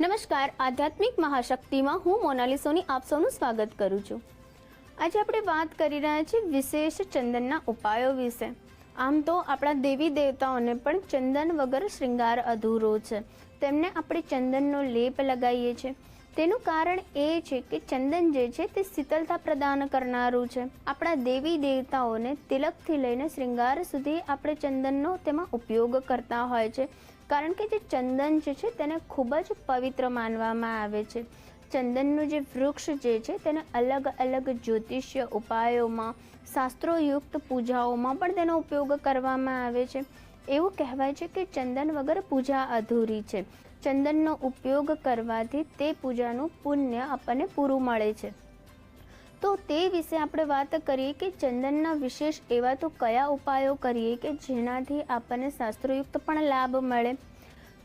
નમસ્કાર, આધ્યાત્મિક મહાશક્તિમાં હું મોનાલી સોની આપ સૌનું સ્વાગત કરું છું. આજે આપણે વાત કરી રહ્યા છીએ વિશેષ ચંદનના ઉપાયો વિશે. આમ તો આપણા દેવી દેવતાઓને પણ ચંદન વગર શૃંગાર અધૂરો છે. તેમને આપણે ચંદનનો લેપ લગાવીએ છીએ. તેનું કારણ એ છે કે ચંદન જે છે તે શીતળતા પ્રદાન કરનારું છે. આપણા દેવી દેવતાઓને તિલકથી લઈને શૃંગાર સુધી આપણે ચંદનનો તેમાં ઉપયોગ કરતા હોય છે. કારણ કે જે ચંદન જે છે તેને ખૂબ જ પવિત્ર માનવામાં આવે છે. ચંદનનું જે વૃક્ષ જે છે તેને અલગ અલગ જ્યોતિષ્ય ઉપાયોમાં, શાસ્ત્રોયુક્ત પૂજાઓમાં પણ તેનો ઉપયોગ કરવામાં આવે છે. એવું કહેવાય છે કે ચંદન વગર પૂજા અધૂરી છે. ચંદનનો ઉપયોગ કરવાથી તે પૂજાનું પુણ્ય આપણને પૂરું મળે છે. તો તે વિશે આપણે વાત કરીએ કે ચંદનના વિશેષ એવા તો કયા ઉપાયો કરીએ કે જેનાથી આપણને શાસ્ત્રોયુક્ત પણ લાભ મળે?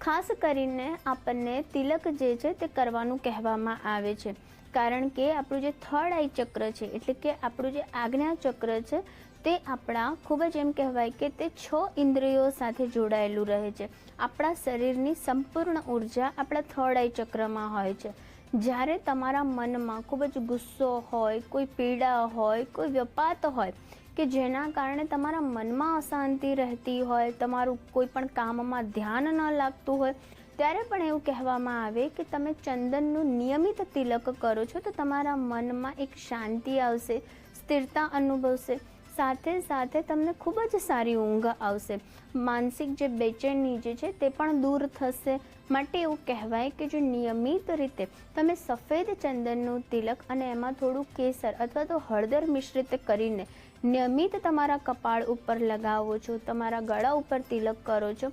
ખાસ કરીને આપણને તિલક જે છે તે કરવાનું કહેવામાં આવે છે. કારણ કે આપણું જે થર્ડ આઈ ચક્ર છે, એટલે કે આપણું જે આજ્ઞા ચક્ર છે, તે આપણા ખૂબ જ એમ કહેવાય કે તે છ ઇન્દ્રિયો સાથે જોડાયેલું રહે છે. આપણા શરીરની સંપૂર્ણ ઊર્જા આપણા થર્ડ આઈ ચક્રમાં હોય છે. જ્યારે તમારા મનમાં ખૂબ જ ગુસ્સો હોય, કોઈ પીડા હોય, કોઈ વ્યપાત હોય કે જેના કારણે તમારા મનમાં અશાંતિ રહેતી હોય, તમારું કોઈ પણ કામમાં ધ્યાન ન લાગતું હોય, ત્યારે પણ એવું કહેવામાં આવે કે તમે ચંદનનું નિયમિત તિલક કરો છો, તો તમારા મનમાં એક શાંતિ આવશે, સ્થિરતા અનુભવશે. સાથે સાથે તમને ખૂબ જ સારી ઊંઘ આવશે. માનસિક જે બેચેની જે છે તે પણ દૂર થશે. માટે એવું કહેવાય કે જો નિયમિત રીતે તમે સફેદ ચંદનનું તિલક અને એમાં થોડું કેસર અથવા તો હળદર મિશ્રિત કરીને નિયમિત તમારા કપાળ ઉપર લગાવો છો, તમારા ગળા ઉપર તિલક કરો છો,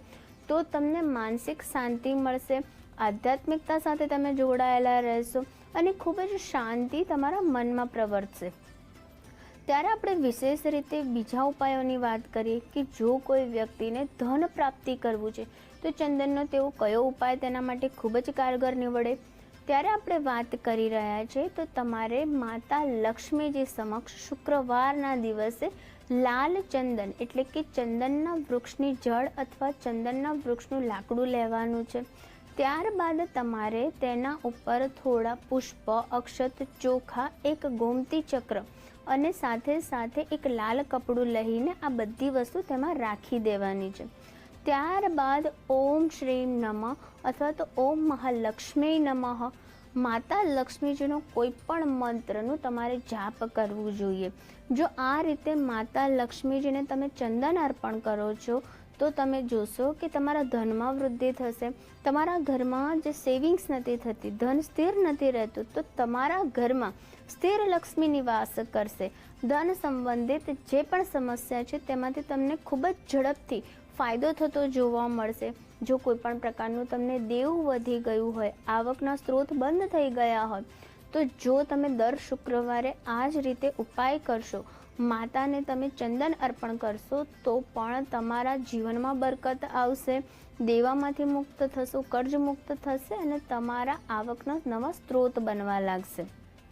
તો તમને માનસિક શાંતિ મળશે. આધ્યાત્મિકતા સાથે તમે જોડાયેલા રહેશો અને ખૂબ જ શાંતિ તમારા મનમાં પ્રવર્તશે. ત્યારે આપણે વિશેષ રીતે બીજા ઉપાયોની વાત કરીએ કે જો કોઈ વ્યક્તિને ધન પ્રાપ્તિ કરવું છે, તો ચંદનનો તેવો કયો ઉપાય તેના માટે ખૂબ જ કારગર નીવડે? ત્યારે આપણે વાત કરી રહ્યા છે, તો તમારે માતા લક્ષ્મીજી સમક્ષ શુક્રવારના દિવસે લાલ ચંદન એટલે કે ચંદનના વૃક્ષની જળ અથવા ચંદનના વૃક્ષનું લાકડું લેવાનું છે. ત્યારબાદ તમારે તેના ઉપર થોડા પુષ્પ, અક્ષત, ચોખા, એક ગોમતી ચક્ર અને સાથે સાથે એક લાલ કપડું લઈને આ બધી વસ્તુ તેમાં રાખી દેવાની છે. ત્યારબાદ ઓમ શ્રીમ નમઃ અથવા તો ઓમ મહાલક્ષ્મી નમઃ. માતા લક્ષ્મીજીનો કોઈ પણ મંત્રનું તમારે જાપ કરવું જોઈએ. જો આ રીતે માતા લક્ષ્મીજીને તમે ચંદન અર્પણ કરો છો તો તમે જોશો કે તમારા ધનમાં વૃદ્ધિ થશે. તમારા ઘરમાં જે સેવિંગ્સ નથી થતી, ધન સ્થિર નથી રહેતું, તો તમારા ઘરમાં સ્થિર લક્ષ્મી નિવાસ કરશે. ધન સંબંધિત જે પણ સમસ્યા છે, તેમાંથી તમને ખૂબ જ ઝડપથી ફાયદો થતો જોવા મળશે. જો કોઈ પણ પ્રકારનું તમને દેવું વધી ગયું હોય, આવકના સ્ત્રોત બંધ થઈ ગયા હોય, તો જો તમે દર શુક્રવારે આ જ રીતે ઉપાય કરશો માતાને તમે ચંદન અર્પણ કરશો તો પણ તમારા જીવનમાં બરકત આવશે. દેવામાંથી મુક્ત થશો, કર્જ મુક્ત થશે અને તમારા આવકનો નવા સ્ત્રોત બનવા લાગશે.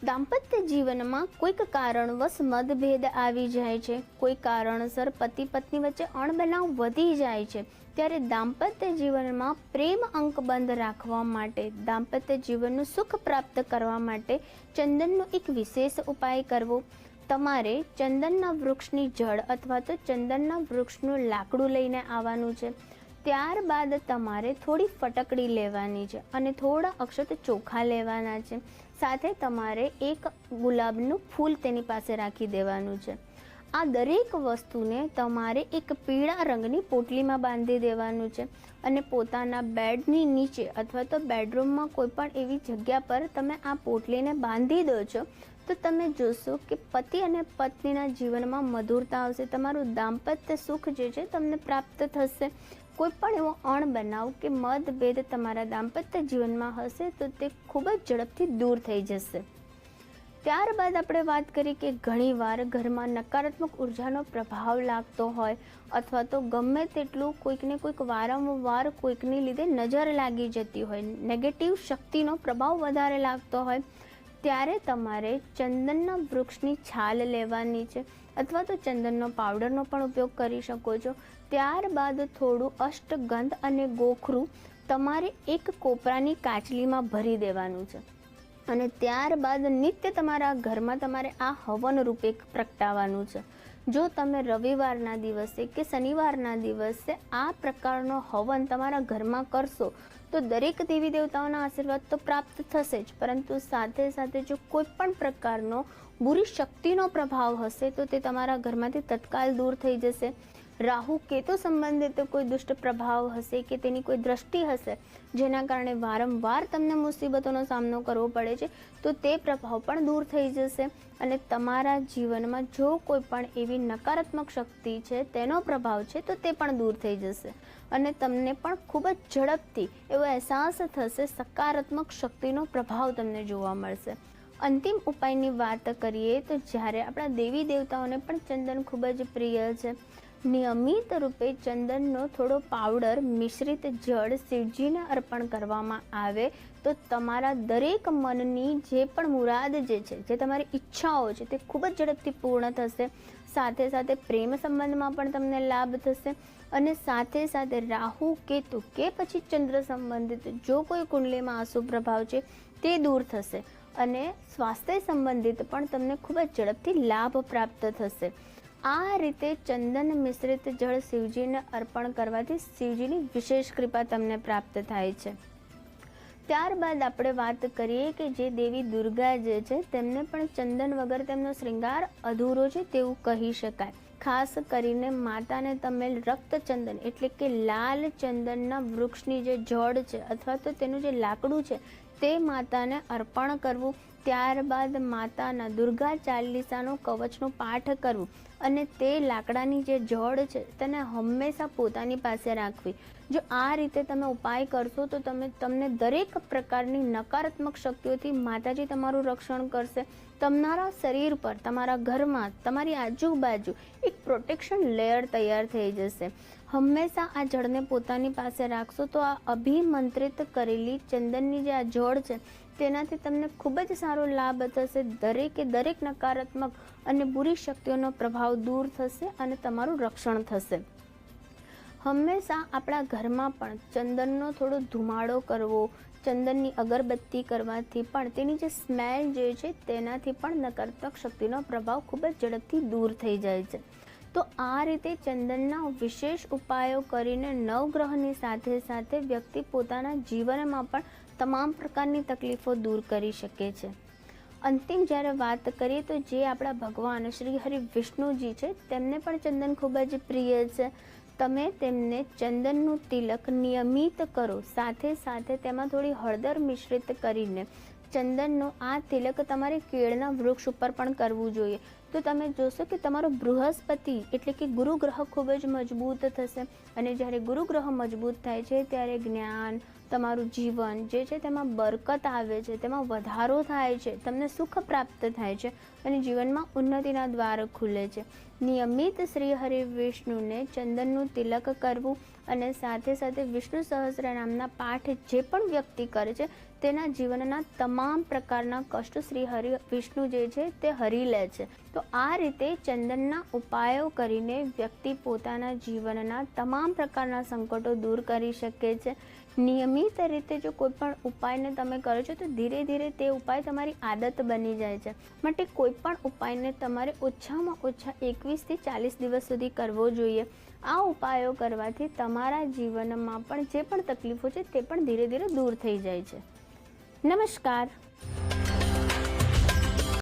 દાંપત્ય જીવનમાં કોઈક કારણવશ મતભેદ આવી જાય છે. કોઈ કારણસર પતિ પત્ની વચ્ચે અણબનાવ વધી જાય છે. ત્યારે દાંપત્ય જીવનમાં પ્રેમ અંક બંધ રાખવા માટે, દાંપત્ય જીવનનું સુખ પ્રાપ્ત કરવા માટે ચંદનનો એક વિશેષ ઉપાય કરવો. તમારે ચંદનના વૃક્ષની જળ અથવા તો ચંદનના વૃક્ષનું લાકડું લઈને આવવાનું છે. ત્યારબાદ તમારે થોડી ફટકડી લેવાની છે અને થોડા અક્ષત ચોખા લેવાના છે. સાથે તમારે એક ગુલાબનું ફૂલ તેની પાસે રાખી દેવાનું છે. આ દરેક વસ્તુને તમારે એક પીળા રંગની પોટલીમાં બાંધી દેવાનું છે અને પોતાના બેડની નીચે અથવા તો બેડરૂમમાં કોઈ પણ એવી જગ્યા પર તમે આ પોટલીને બાંધી દો છો તો તમે જોશો કે પતિ અને પત્નીના જીવનમાં મધુરતા આવશે, તમારું દાંપત્ય સુખ જે છે તમને પ્રાપ્ત થશે. કોઈ પણ એવો અણબનાવ કે મતભેદ તમારા દાંપત્ય જીવનમાં હશે તો તે ખૂબ જ ઝડપથી દૂર થઈ જશે. ત્યારબાદ આપણે વાત કરીએ કે ઘણીવાર ઘરમાં નકારાત્મક ઉર્જાનો પ્રભાવ લાગતો હોય અથવા તો ગમે તેટલું કોઈકને કોઈક વારંવાર કોઈકને લીધે નજર લાગી જતી હોય નેગેટિવ શક્તિનો પ્રભાવ વધારે લાગતો હોય ત્યારે તમારે ચંદનના વૃક્ષની છાલ લેવાની છે અથવા તો ચંદનનો પાવડરનો પણ ઉપયોગ કરી શકો છો. ત્યારબાદ થોડું અષ્ટગંધ અને ગોખરું તમારે એક કોપરાની કાચલીમાં ભરી દેવાનું છે. અને ત્યારબાદ નિત્ય તમારા ઘરમાં તમારે આ હવન રૂપે પ્રગટાવવાનું છે. જો તમે રવિવારના દિવસે કે શનિવારના દિવસે આ પ્રકારનો હવન તમારા ઘરમાં કરશો તો દરેક દેવી દેવતાઓના આશીર્વાદ તો પ્રાપ્ત થશે જ, પરંતુ સાથે સાથે જો કોઈ પણ પ્રકારનો બુરી શક્તિનો પ્રભાવ હશે, તો તે તમારા ઘરમાંથી તત્કાલ દૂર થઈ જશે. રાહુ કેતુ સંબંધિત કોઈ દુષ્ટ પ્રભાવ હશે કે તેની કોઈ દ્રષ્ટિ હશે, જેના કારણે વારંવાર તમને મુસીબતોનો સામનો કરવો પડે છે, તો તે પ્રભાવ પણ દૂર થઈ જશે. અને તમારા જીવનમાં જો કોઈ પણ એવી નકારાત્મક શક્તિ છે, તેનો પ્રભાવ છે, તો તે પણ દૂર થઈ જશે. અને તમને પણ ખૂબ જ ઝડપથી એવો અહેસાસ થશે, સકારાત્મક શક્તિનો પ્રભાવ તમને જોવા મળશે. અંતિમ ઉપાયની વાત કરીએ તો જ્યારે આપણા દેવી દેવતાઓને પણ ચંદન ખૂબ જ પ્રિય છે નિયમિત રૂપે ચંદનનો થોડો પાવડર મિશ્રિત જળ શિવજીને અર્પણ કરવામાં આવે તો તમારા દરેક મનની જે પણ મુરાદ જે છે, જે તમારી ઈચ્છાઓ છે, તે ખૂબ જ ઝડપથી પૂર્ણ થશે. સાથે સાથે પ્રેમ સંબંધમાં પણ તમને લાભ થશે અને સાથે સાથે રાહુ, કેતુ કે પછી ચંદ્ર સંબંધિત જો કોઈ કુંડલીમાં અશુભ પ્રભાવ છે, તે દૂર થશે અને સ્વાસ્થ્ય સંબંધિત પણ તમને ખૂબ જ ઝડપથી લાભ પ્રાપ્ત થશે. આ રીતે ચંદન મિશ્રિત જળ શિવજીને અર્પણ કરવાથી શિવજીની વિશેષ કૃપા તમને પ્રાપ્ત થાય છે. ત્યારબાદ આપણે વાત કરીએ કે જે દેવી દુર્ગા જે છે, તેમને પણ ચંદન વગર તેમનો શ્રૃંગાર અધૂરો છે તેવું કહી શકાય. ખાસ કરીને માતાને તમે રક્તચંદન એટલે કે લાલ ચંદનના વૃક્ષની જે જડ છે અથવા તો તેનું જે લાકડું છે, તે માતાને અર્પણ કરવું. ત્યારબાદ માતાના દુર્ગા ચાલીસાનો કવચનો પાઠ કરવું. અને તે લાકડાની જે જડ છે, તેને હંમેશા પોતાની પાસે રાખવી. જો આ રીતે તમે ઉપાય કરશો, તો તમે, તમને દરેક પ્રકારની નકારાત્મક શક્તિઓથી માતાજી તમારું રક્ષણ કરશે. તમારા શરીર પર, તમારા ઘરમાં, તમારી આજુબાજુ એક પ્રોટેક્શન લેયર તૈયાર થઈ જશે. હંમેશા આ જળને પોતાની પાસે રાખશો, તો આ અભિમંત્રિત કરેલી ચંદનની જે આ જળ છે તેનાથી તમને ખૂબ જ સારો લાભ થશે. દરેકે દરેક નકારાત્મક અને બુરી શક્તિઓનો પ્રભાવ દૂર થશે અને તમારું રક્ષણ થશે. હંમેશા આપણા ઘરમાં પણ ચંદનનો થોડો ધુમાડો કરવો, ચંદનની અગરબત્તી કરવાથી પણ, તેની જે સ્મેલ જે છે તેનાથી પણ નકારાત્મક શક્તિનો પ્રભાવ ખૂબ જ ઝડપથી દૂર થઈ જાય છે. તો આ રીતે ચંદનના વિશેષ ઉપાયો કરીને નવગ્રહની સાથે સાથે વ્યક્તિ પોતાના જીવનમાં પણ તમામ પ્રકારની તકલીફો દૂર કરી શકે છે. અંતિમ જ્યારે વાત કરીએ તો જે આપણા ભગવાન શ્રી હરિ વિષ્ણુજી છે, તેમને પણ ચંદન ખૂબ જ પ્રિય છે. તમે તેમને ચંદનનું તિલક નિયમિત કરો, સાથે સાથે તેમાં થોડી હળદર મિશ્રિત કરીને ચંદનનો આ તિલક તમારે કેળના વૃક્ષ ઉપર પણ કરવું જોઈએ. તો તમે જોશો કે તમારો બૃહસ્પતિ એટલે કે ગુરુ ગ્રહ ખૂબ જ મજબૂત થશે. અને જ્યારે ગુરુ ગ્રહ મજબૂત થાય છે, ત્યારે જ્ઞાન, તમારું જીવન જે છે તેમાં બરકત આવે છે, તેમાં વધારો થાય છે, તમને સુખ પ્રાપ્ત થાય છે અને જીવનમાં ઉન્નતિના દ્વાર ખુલે છે. નિયમિત શ્રી હરિ વિષ્ણુને ચંદનનું તિલક કરવું અને સાથે સાથે વિષ્ણુ સહસ્ર નામના પાઠ જે પણ વ્યક્તિ કરે છે, તેના જીવનના તમામ પ્રકારના કષ્ટ શ્રી હરિ વિષ્ણુ જે છે, તે હરી લે છે. તો આ રીતે ચંદનના ઉપાયો કરીને વ્યક્તિ પોતાના જીવનના તમામ પ્રકારના સંકટો દૂર કરી શકે છે. નિયમિત રીતે જો કોઈ પણ ઉપાયને તમે કરો છો, તો ધીરે ધીરે તે ઉપાય તમારી આદત બની જાય છે. માટે કોઈ પણ ઉપાયને તમારે ઓછામાં ઓછા એકવીસથી ચાલીસ દિવસ સુધી કરવો જોઈએ. આ ઉપાયો કરવાથી તમારા જીવનમાં પણ જે પણ તકલીફો છે, તે પણ ધીરે ધીરે દૂર થઈ જાય છે. નમસ્કાર.